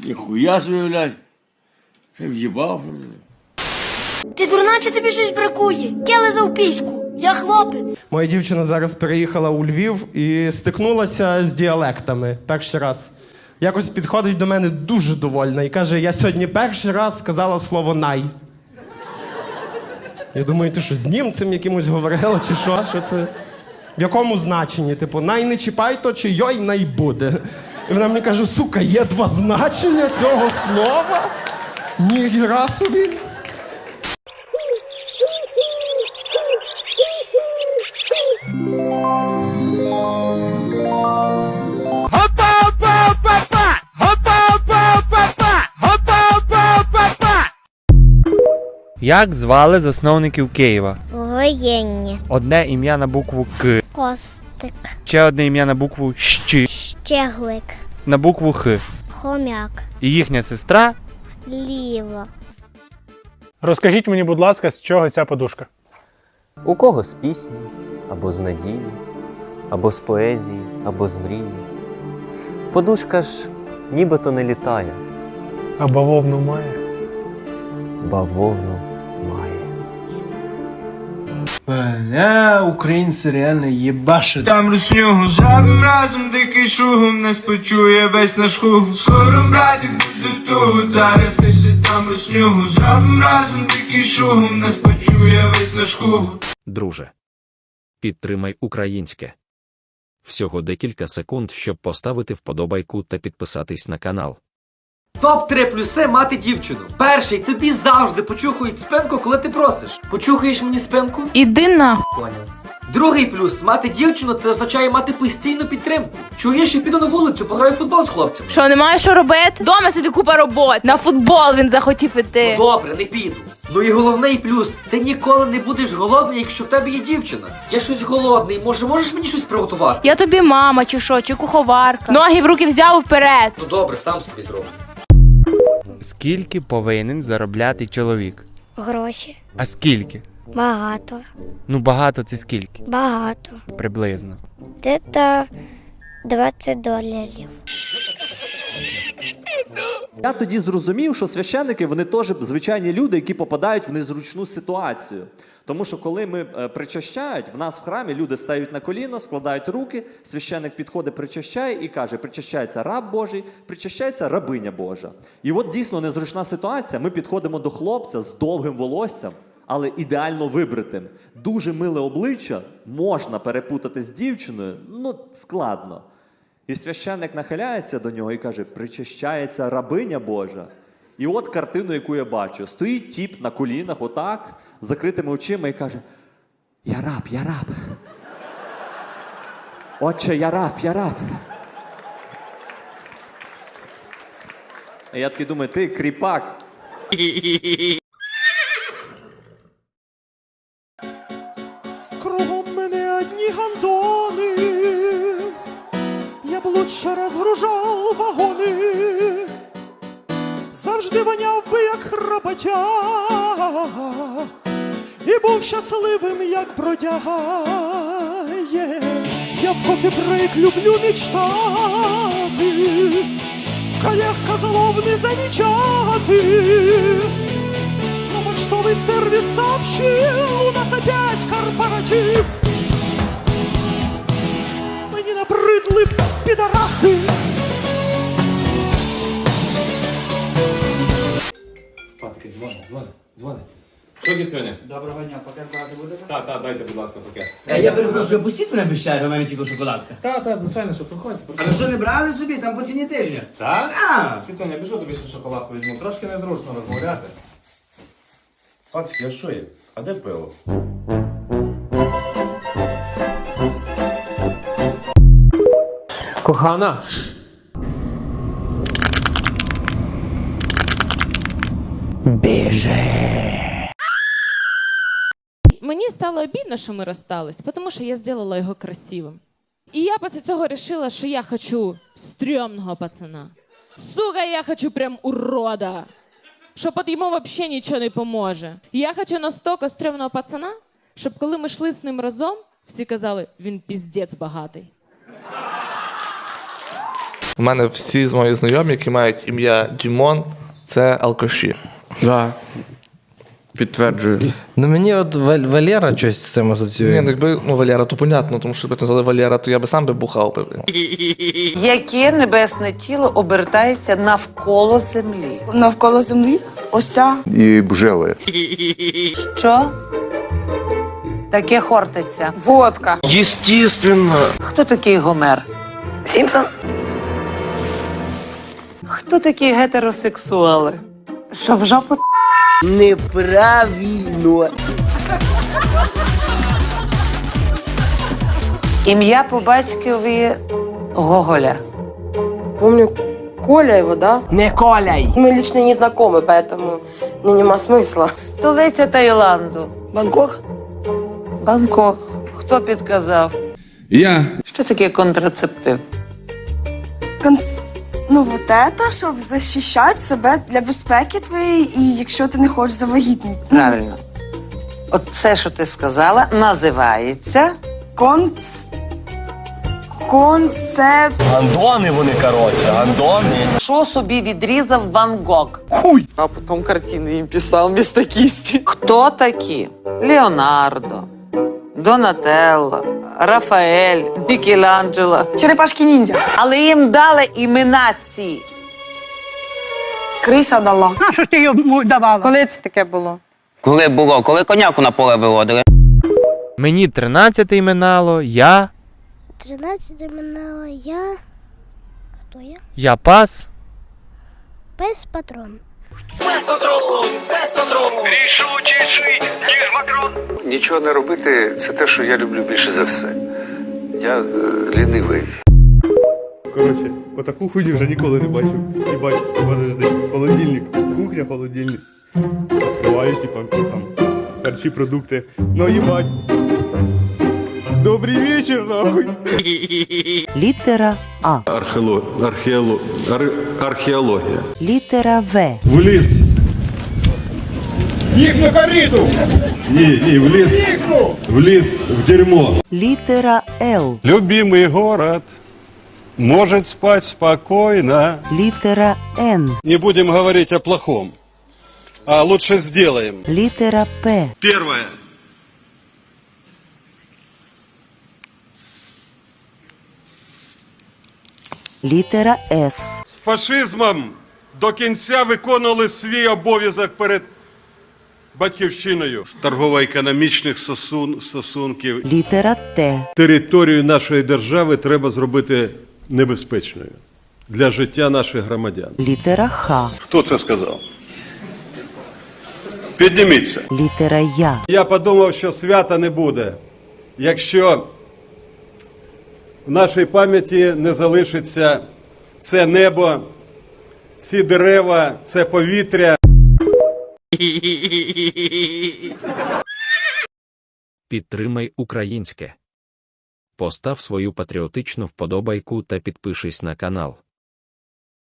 Ніхуя собі, блядь. Ще в'їбав. Ти дурна, чи тобі щось бракує? Я за піську. Я хлопець. Моя дівчина зараз переїхала у Львів і стикнулася з діалектами перший раз. Якось підходить до мене дуже довольна і каже: я сьогодні перший раз сказала слово най. Я думаю, ти що з німцем якимось говорила, чи що? Що це? В якому значенні? Типу, най не чіпай то, чи йой най буде. І вона мені каже: сука, є два значення цього слова? Ніхіра собі. Як звали засновників Києва? Воєнні. Одне ім'я на букву К, Костик. ще одне ім'я на букву Щ, Щеглик. на букву Х. Хомяк. І їхня сестра Ліво. Розкажіть мені, будь ласка, з чого ця подушка? У кого з пісні, або з надії, або з поезії, або з мрії. Подушка ж нібито не літає, А бавовну має. бавовну має. Бля, українці реально єбашать. Там руснюгу жабим разом дикий шугом нас почує весь наш хуг Скоро братик буде тут Зараз несе там руснюгу Жабим разом дикий шугом нас почує весь наш хуг Друже. Підтримай українське. Всього декілька секунд, щоб поставити вподобайку та підписатись на канал. Топ-3 плюси мати дівчину. Перший, тобі завжди почухають спинку, коли ти просиш. Почухаєш мені спинку? Іди на. Поняв. Другий плюс мати дівчину це означає мати постійну підтримку. Чуєш, я піду на вулицю, пограю в футбол з хлопцями. Що, немає що робити? Дома сиди купа робот. На футбол він захотів іти. Ну добре, не піду. Ну і головний плюс, ти ніколи не будеш голодний, якщо в тебе є дівчина. Я щось голодний, може, можеш мені щось приготувати? Я тобі мама чи що, чи куховарка. Ноги в руки взяв вперед. Ну добре, сам собі зроблю. Скільки повинен заробляти чоловік? Гроші. А скільки? Багато. Ну багато це скільки? Багато. Приблизно. Де-то 20 доларів. Я тоді зрозумів, що священники вони теж звичайні люди, які попадають в незручну ситуацію. Тому що коли ми е, причащають, в нас в храмі люди стають на коліно, складають руки, священник підходить, причащає і каже: причащається раб Божий, причащається рабиня Божа. І от дійсно незручна ситуація. Ми підходимо до хлопця з довгим волоссям, але ідеально вибритим. Дуже миле обличчя можна перепутати з дівчиною, ну складно. І священник нахиляється до нього і каже: причащається рабиня Божа. І от картину, яку я бачу. Стоїть тіп на колінах, отак, з закритими очима, і каже: Я раб, я раб. Отче, я раб, я раб. Я такий думаю, ти кріпак. Б розгружав вагони, завжди воняв би як роботяга, і був щасливим, як бродяга. Є. Я в кофі-брейк люблю мечтати, коллег козлов не замечати. Но почтовый сервис сообщил, у нас опять корпоратив. Набридли підараси. Пацки, дзвони, дзвони, дзвони. Хто дзвони? Доброго дня, пакет брати будете? Так, так, дайте, будь ласка, пакет. Я перепрошую, пустіть мене без чаю, у мене тільки шоколадка. Так, так, звичайно, що проходьте. А ви що не брали собі, там по ціні тижня? Так? А! Кицюня, біжу тобі ще шоколадку візьму. Трошки незручно розмовляти. Пацки, а що є? А де пиво? Кохана. Мені стало обідно, що ми розстались, тому що я зробила його красивим. І я після цього вирішила, що я хочу стрьомного пацана. Сука, я хочу прям урода. Що от йому взагалі нічого не поможе. Я хочу настільки стрьомного пацана, щоб коли ми йшли з ним разом, всі казали, він піздець багатий. У мене всі з мої знайомі, які мають ім'я Дімон, це алкаші. Да. Підтверджую. Ну мені от Вал- Валера щось з цим Ні, ну якби ну, Валера, то понятно, тому що якби ти назвали Валера, то я би сам би бухав би. Яке небесне тіло обертається навколо землі? Навколо землі? Ося. І бжели. Що? Таке хортиця. Водка. Єстественно. Хто такий Гомер? Сімпсон. Хто такі гетеросексуали? Що в жопу? Неправильно. Ім'я по батькові Гоголя. Помню, Коля его, да? Не коляй. Мы лично не знакомы, поэтому ну, нема смысла. Столиця Таїланду. Бангкок? Бангкок. Хто підказав? Я. Що таке контрацептив? Конс... Ну, вот это, щоб захищати себе для безпеки твоєї, і якщо ти не хочеш завагітніти. Правильно. От це, що ти сказала, називається Конц... Концеп... Гандони вони, коротше, гандони. Що собі відрізав Ван Гог? Хуй! А потім картини їм писав вместо кисти. Хто такі? Леонардо, Донателло, Рафаель, Мікеланджело. Черепашки ніндзя. Але їм дали імена ці. Криса дала. На що ти йому давала? Коли це таке було? Коли було, коли коняку на поле виводили. Мені 13 минало, я. 13 минало я. Хто я? Я пас. Пес патрон. Нічого не робити це те, що я люблю більше за все. Я е, лінивий. Коротше, отаку хуйню вже ніколи не бачив. Їбать, подожди, холодильник, кухня, холодильник. Відкриваєш, типа, там, харчі, продукти. Ну, їбать. Добрий вечір, нахуй. Літера А. Археоло... Археоло... Ар... Археологія. Літера В. В ліс. Їх на кориту! Ні, ні, в ліс. В ліс, в дерьмо. Літера Л. Любимый город может спать спокойно. Літера Н. Не будем говорить о плохом, а лучше сделаем. Літера П. Первое. Літера С. З фашизмом до кінця виконували свій обов'язок перед батьківщиною з торгово-економічних стосун... стосунків. Літера Т. Територію нашої держави треба зробити небезпечною для життя наших громадян. Літера Х. Хто це сказав? Підніміться. Літера Я. Я подумав, що свята не буде, якщо в нашій пам'яті не залишиться це небо, ці дерева, це повітря. Підтримай українське. Постав свою патріотичну вподобайку та підпишись на канал.